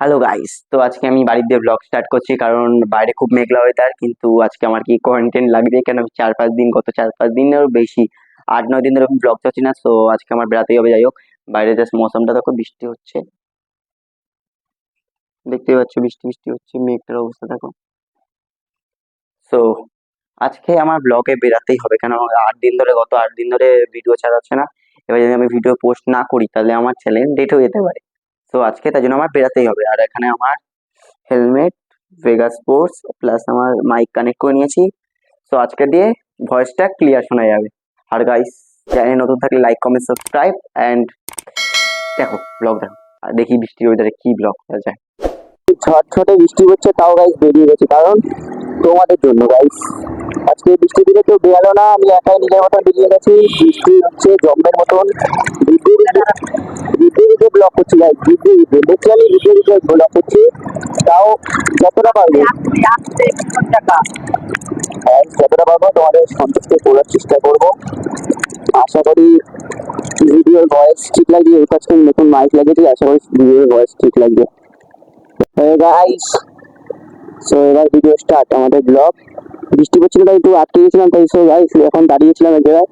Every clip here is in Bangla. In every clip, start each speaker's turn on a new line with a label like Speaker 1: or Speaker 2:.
Speaker 1: হ্যালো গাইস তো আজকে আমি দিয়ে ব্লগ স্টার্ট করছি কারণ বাইরে খুব মেঘলা ওয়েদার কিন্তু আজকে আমার কি কন্টেন্ট লাগবে? কেন আমি চার পাঁচ দিন, গত চার পাঁচ দিনেরও বেশি, আট, নয় দিন ধরে আমি ব্লগ চাচ্ছি না তো আজকে আমার বেড়াতেই হবে, যাই হোক। বাইরে জাস্ট মৌসুমটা দেখো, বৃষ্টি হচ্ছে। দেখতেই পাচ্ছ, বৃষ্টি বৃষ্টি হচ্ছে, মেঘটার অবস্থা দেখো। সো আজকে আমার ব্লগে বেরাতেই হবে, কেন আমার আট দিন ধরে, গত আট দিন ধরে ভিডিও ছাড়াচ্ছে না। এবার যদি আমি ভিডিও পোস্ট না করি, তাহলে আমার চ্যানেল ডেট হয়ে যেতে পারে। তো আজকে তাই জন্য আমার বেরাতেই হবে। আর এখানে আমার হেলমেট ভেগা স্পোর্টস প্লাস আমার মাইক কানেক্ট করে নিয়েছি। সো আজকে দিয়ে ভয়েসটা ক্লিয়ার শোনা যাবে। আর গাইস চ্যানেল নতুন থাকলে লাইক কমেন্ট সাবস্ক্রাইব অ্যান্ড দেখো ব্লগ দেখো। দেখি বৃষ্টির ওয়েদারে কি ব্লগ করা যায়।
Speaker 2: ঝটঝটে বৃষ্টি হচ্ছে, তাও গাইস বেরিয়ে গেছে। কারণ তোমাদের জন্য গাইস আজকে বৃষ্টি দিলে কেউ বেরালো না, আমি একাই নিজের মতন বেরিয়ে গেছি। বৃষ্টি হচ্ছে জম্মের মতন। বিদ্যুৎ বিদ্যুৎ দিকে ব্লক করছি গাইস বিদ্যুৎ দিকে লিটারালি বিদ্যুৎ দিকে ব্লক করছি। তাও যতটা পারব। যতটা পারব তোমাদের সন্তুষ্ট করার চেষ্টা করব। আশা করি ভিডিওর ভয়েস ঠিক লাগবে এই কাজটা নতুন মাইক লাগিয়েছি, আশা করি ভিডিওর ভয়েস ঠিক লাগবে। গাইস সো এবার ভিডিও স্টার্ট আমাদের ব্লগ বৃষ্টি পড়ছিল তাই একটু আটকে গেছিলাম, তাই সো গাইস এখন দাঁড়িয়েছিলাম এক জায়গায়।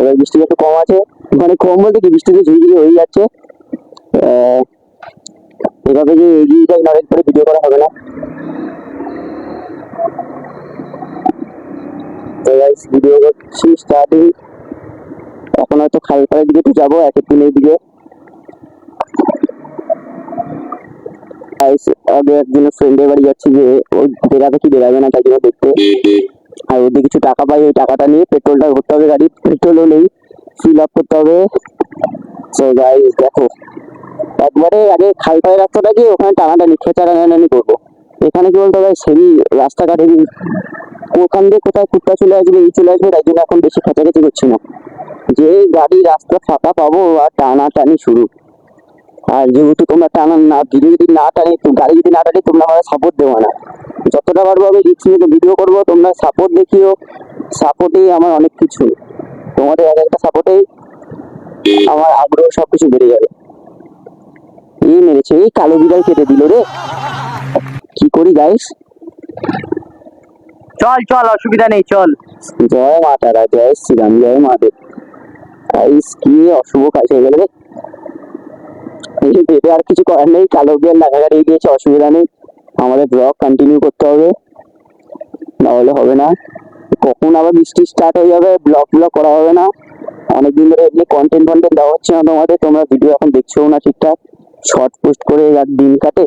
Speaker 2: এবার বৃষ্টি একটু কম আছে। মানে কম বলতে কি, বৃষ্টিতে ঝুড়ি হয়ে যাচ্ছে। এভাবে যে এগিয়ে যাই, না পরে ভিডিও করা হবে না। গাইস ভিডিও করছি স্টার্টিং এখন হয়তো খালপাড়ের দিকে একটু যাব এক এক দিনের দিকে আগে একজনের ফ্রেন্ডের বাড়ি যাচ্ছি যে ও বেরাবে কি বেরাবে না, তাই জন্য দেখতে। আর ওদের কিছু টাকা পাই, ওই টাকাটা নিয়ে পেট্রোলটা ভরতে হবে গাড়ি। পেট্রোলও নেই ফিল আপ করতে হবে। সো গাইস দেখো, একবারে আগে খালপাড়ের রাস্তাটা গিয়ে ওখানে টানাটানি খেচা টানাটানি করব। এখানে কি বলতো ভাই সেমি রাস্তাঘাটে ওখান দিয়ে কোথায় কুত্তা চলে আসবে, এই চলে আসবে, তাই জন্য এখন বেশি খেচাখেচি করছি না। যে গাড়ি রাস্তা ফাঁকা পাবো, আর টানাটানি শুরু। আর যেহেতু তোমরা টানা না ভিডিও যদি না টানি তো গাড়ি যদি না টানি তোমরা আমার সাপোর্ট দেবো না। যতটা পারব আমি রিক্স নিয়ে ভিডিও করব তোমরা সাপোর্ট দেখিও। সাপোর্টেই আমার অনেক কিছু। তোমাদের এক একটা সাপোর্টেই আমার আগ্রহ সব কিছু বেড়ে যাবে। এই মেরেছে এই কালো বিড়াল কেটে দিল রে। কি করি গাইস
Speaker 1: চল চল অসুবিধা নেই চল।
Speaker 2: জয় মা তারা জয় শ্রীরাম জয় মা দেব। গাইস কি অশুভ কাজ হয়ে গেল রে। আর কিছু করার নেই। কালো বিড়াল লাগাগাড়ি গিয়েছে অসুবিধা নেই। আমাদের ব্লগ কন্টিনিউ করতে হবে। নাহলে হবে না। কখন আবার বৃষ্টি স্টার্ট হয়ে যাবে, ব্লগ ব্লগ করা হবে না। অনেকদিন ধরে এমনি কন্টেন্ট কন্টেন্ট দেওয়া হচ্ছে না তোমাদের। তোমরা ভিডিও এখন দেখছ না ঠিকঠাক? শর্ট পোস্ট করে আর দিন কাটে।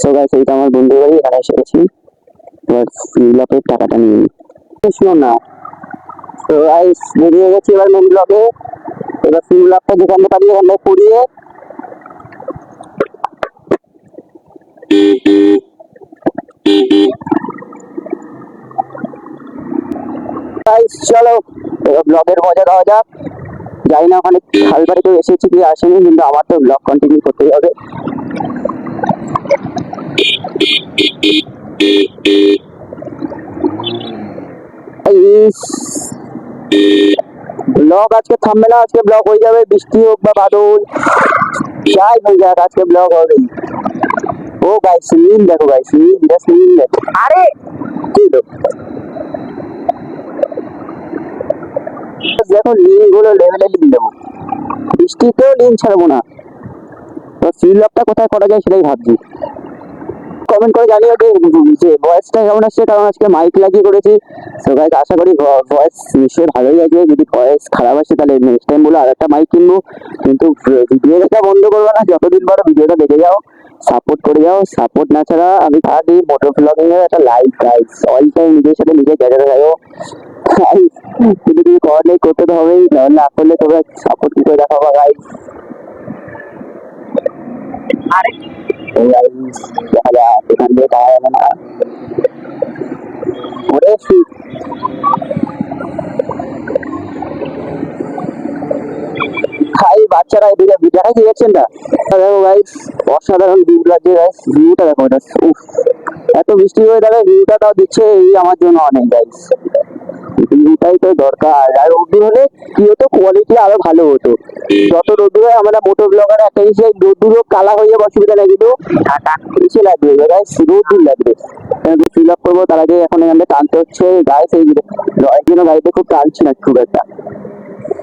Speaker 2: সো গাইস এইটা আমার বন্ধু বাড়ি, এখানে এসে গেছি। এবার ব্লকের টাকাটা নিয়ে নিই শুনো না। তো গাইস বেরিয়ে গেছি এবার মেন ব্লকে এবার ফিল ব্লকটা যেখানে পারি ওখানে পড়িয়ে চলো, এবার ব্লগের মজা দেওয়া যাক। জানি না ওখানে খালবাড়ি কেউ এসেছি কি আসেনি, কিন্তু আমার তো ব্লগ কন্টিনিউ করতেই হবে। ব্লগ আজকে থামবে না আজকে ব্লগ হয়ে যাবে বৃষ্টি হোক বা বাদল যাই হয়ে যাক আজকে ব্লগ হবে। ও গাইস নীল দেখো গাইস নীল জাস্ট নীল দেখো। আরে! কি দেখো? লিনগুলো লেভেলে লিন দেবো। বৃষ্টিতেও লিন ছাড়বো না। তো আপটা কোথায় করা যায় সেটাই ভাবছি। কমেন্ট করে জানিও যে ভয়েসটা কেমন আসছে, কারণ আজকে মাইক লাগিয়ে করেছি। তো গাইস আশা করি ভয়েস নিশ্চয়ই ভালোই আসবে যদি ভয়েস খারাপ আসে, তাহলে নেক্সট টাইম বলে আরেকটা মাইক কিনবো। কিন্তু ভিডিও দেখা বন্ধ করব না, যতদিন পারো ভিডিওটা দেখে যাও। সাপোর্ট করে যাও। সাপোর্ট না ছাড়া আমি তাড়াতাড়ি মোটর ব্লগিং এর একটা লাইভ গাইস অল টাইম নিজের সাথে নিজে ক্যারিয়ার থাকো কিন্তু তুমি করার নেই করতে তো হবেই, না করলে তোমরা সাপোর্ট কি করে দেখাবো গাইস গাইস দেখা যাক এখান দিয়ে পাওয়া যাবে না ওরে বাচ্চারা, এদিকে দেখাই রিয়াকশনটা দেখো গাইস অসাধারণ ভিউ লাগছে গাইস ভিউটা দেখো এটা এত বৃষ্টি হয়ে যাবে, ভিউটা তাও দিচ্ছে এই আমার জন্য অনেক গাইস ভিউটাই তো দরকার। আর রোদ্দুর হলে কি হতো? কোয়ালিটি আরও ভালো হতো। যত রোদ্দুর হয়, আমরা মোটর ব্লগার একটা জিনিস রোদ্দুরও কালা হয়ে যাবে, অসুবিধা নেই, কিন্তু এসে লাগবে। গাইস রোদ্দুর লাগবে। ফিল আপ করব, তার আগে এখন এখানে টানতে হচ্ছে। গায়ে সেই জন্য গাড়িতে খুব টানছে না খুব একটা।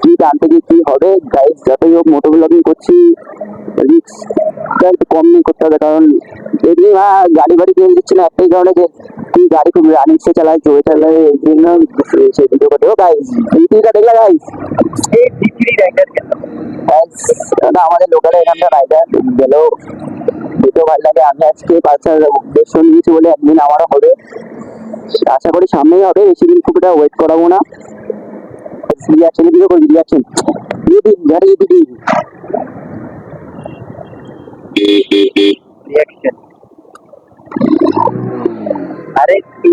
Speaker 2: কি টানতে গিয়ে কি হবে? গাইস যতই হোক মোটর ব্লগিং করছি রিক্স একটু কম নিয়ে করতে হবে, কারণ এমনি গাড়ি বাড়ি তেল দিচ্ছে না, একটাই কারণে যে তুই গাড়ি খুব রানিংসে চালায় জোরে চালায়, এই জন্য সেই ভিডিও করতে ও গাইস ভিডিওটা দেখলে দাদা আমাদের লোকালে এখানটা রাইডার গেল দেখতেও ভালো লাগে আমি আজকে পালসার উদ্দেশ্য নিয়েছি বলে একদিন আমারও হবে। আশা করি সামনেই হবে বেশি দিন খুব ওয়েট করাবো না। রিয়াকশন ভিডিও রিয়াকশন রিয়াকশন আরে কি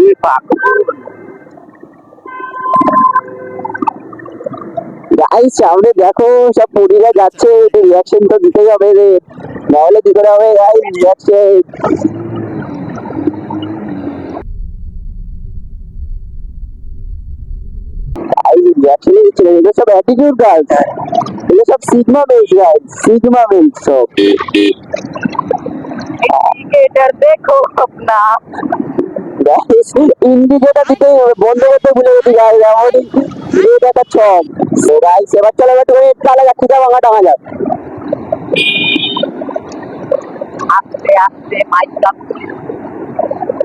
Speaker 2: গাইস সামনে দেখো, সব পুরীরা যাচ্ছে রিয়াকশন তো দিতেই হবে রে। নাহলে কি করে হবে? Guys reaction রিয়াকশনই দিচ্ছে না এগুলো সব অ্যাটিটিউড গার্লস এগুলো সব sigma bells guys sigma bells সব ইন্ডিকেটর দেখো अपना গাইস ইন্ডিকেটর দিতে বন্ধ করতে ভুলে গেছি গাইস আমাদের এটা একটা ছক সো গাইস এবার চলো এবার তুমি তাহলে যাচ্ছি যা ভাঙা টাঙা যাক আস্তে আস্তে মাইক কাপ হ্যাঁ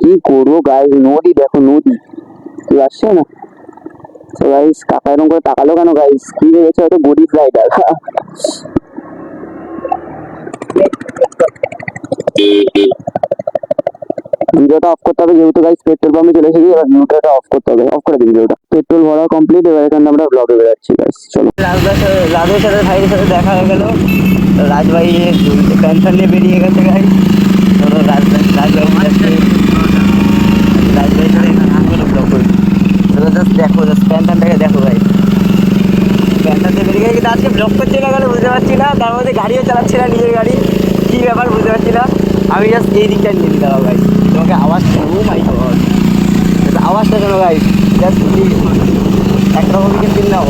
Speaker 2: কি করব গাইস নদী দেখো, নদী। কেউ আসছে না? তো গাইস কাকা এরকম করে তাকালো কেন গাইস কি ভেবেছে হয়তো গরিব রাইডার ভিডিওটা অফ করতে হবে, যেহেতু গাইস পেট্রোল পাম্পে চলে এসেছি, এবার ভিডিওটা অফ করতে হবে। অফ করে দিন ভিডিওটা। পেট্রোল ভরা কমপ্লিট এবার এখানে আমরা ব্লগে বেরোচ্ছি গাইস চলো।
Speaker 1: রাজদার সাথে, রাজের ভাইয়ের সাথে দেখা হয়ে গেল। রাজভাই পেনশন নিয়ে বেরিয়ে গেছে গাই ধরো রাজভাই রাজভাই রাজভাইয়ের সাথে ব্লগ করি জাস্ট দেখো জাস্ট প্যান্টানটাকে দেখো ভাই প্যান্টান দিয়ে ব্লগ করছি না বুঝতে পারছি না, তার মধ্যে গাড়িও চালাচ্ছি না নিজের গাড়ি। কী ব্যাপার বুঝতে পারছি না। আমি জাস্ট এই দিকটা নিয়ে দিলাম ভাই তোমাকে আওয়াজ ও মাই আওয়াজটা শোনো ভাই জাস্ট একরকমই কিন্তু নাও।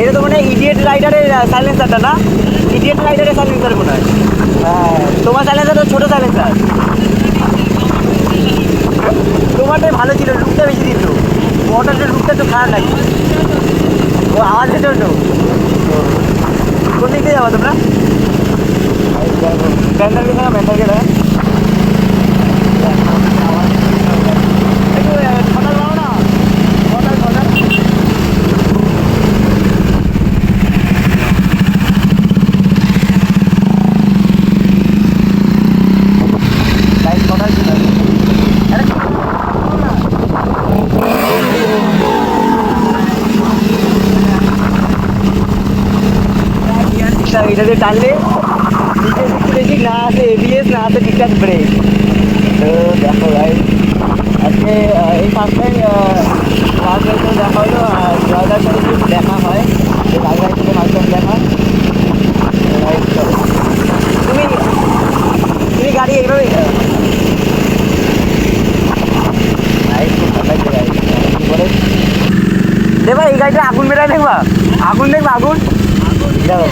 Speaker 1: এটা তো মানে ইডিয়েট রাইডারের সাইলেন্সারটা না? ইডিয়েট রাইডারের সাইলেন্সার মনে হয়। হ্যাঁ তোমার সাইলেন্সার তো ছোটো সাইলেন্সার তোমারটাই ভালো ছিল লুকটা বেশি দিত মোটরটার লুকটা তো খারাপ লাগে ও, আওয়াজের জন্য। কোন দিক দিয়ে যাব তোমরা ব্যান্ডারকে দেখা ব্যান্ডারকে দেখা ছটার এটা দিয়ে টানলে দেখি না আছে এবিএস না আছে ডিসকাস ব্রেক তো দেখো ভাই, আজকে এই ফার্স্ট টাইম রাজভাইয়ের সাথে দেখা হলো, আর জয়দার সাথে দেখা হয়। সাথে ফার্স্ট টাইম দেখা তুমি তুমি গাড়ি এইভাবে দেখবা এই গাড়িটা আগুন বেরোয় দেখবা। আগুন দেখবা, আগুন। দেখো।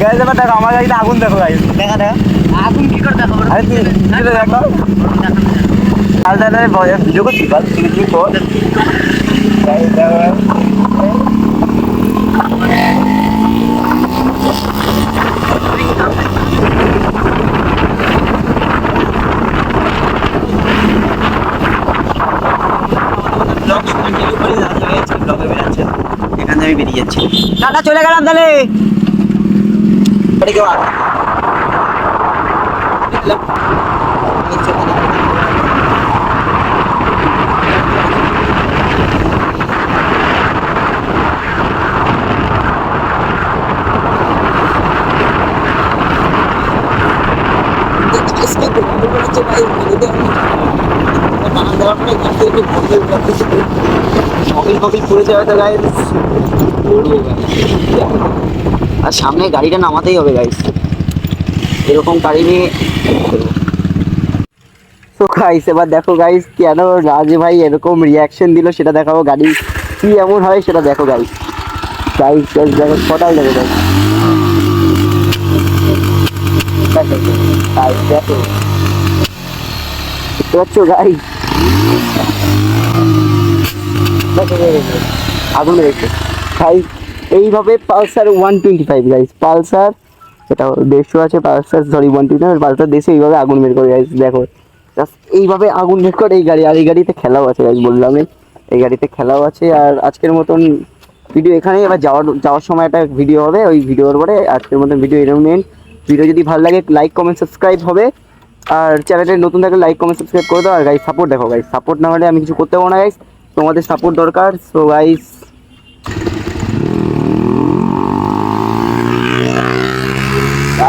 Speaker 1: গাড়ি দেখো দেখো আমার গাড়িতে আগুন দেখো গাড়ি দেখা দেখা।
Speaker 3: আগুন কি করে দেখাবো
Speaker 1: আরে তুই ভিডিওতে দেখো? আর দাদা ভিডিও করছি বল তুই কি কর? দেখো ব্লগ কন্টিনিউ করি?
Speaker 2: যাচ্ছি। টাটা চলে গেলাম তাহলে। বাড়ি কেউ আর দেখলাম। মবিল ফবিল পুড়ে যাবে তো গাইস আর সামনে গাড়িটা নামাতেই হবে গাইস এরকম গাড়ি নিয়ে তো গাইস এবার দেখো গাইস কেন রাজ ভাই এরকম রিয়াকশন দিল সেটা দেখাবো। গাড়ি কি এমন হয় সেটা দেখো গাইস গাইস গাইস দেখো কটাই দেখো গাইস দেখো। গাইস আগুন রেখে গাইস এইভাবে Pulsar one twenty five guys Pulsar, এটা দেড়শো আছে, Pulsar sorry one twenty five Pulsar দেশে এইভাবে আগুন বের করে গাইস দেখো। জাস্ট এইভাবে আগুন বের করে, এই গাড়ি, আর এই গাড়িতে খেলাও আছে গাইস বললাম এই গাড়িতে খেলাও আছে, আর আজকের মতন ভিডিও এখানেই, এবার যাওয়ার যাওয়ার সময় একটা ভিডিও হবে, ওই ভিডিওর পরে আজকের মতন ভিডিও এরকম নেন ভিডিও যদি ভালো লাগে লাইক কমেন্ট সাবস্ক্রাইব হবে। আর চ্যানেলে নতুন থাকলে লাইক কমেন্ট সাবস্ক্রাইব করে দাও, আর গাইস সাপোর্ট দেখো গাইস সাপোর্ট না হলে আমি কিছু করতে পারব না গাইস তোমাদের সাপোর্ট দরকার সো গাইস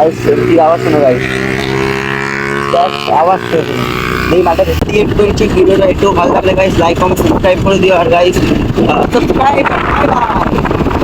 Speaker 2: গাইস সেফটি আওয়াজ শোনো গাইস আওয়াজ শোনো। এই মাঠে দেখতে একটু করছি ভিডিওটা একটু ভালো লাগলে গাইস লাইক কমেন্ট সাবস্ক্রাইব করে দিও। আর গাইস সাবস্ক্রাইব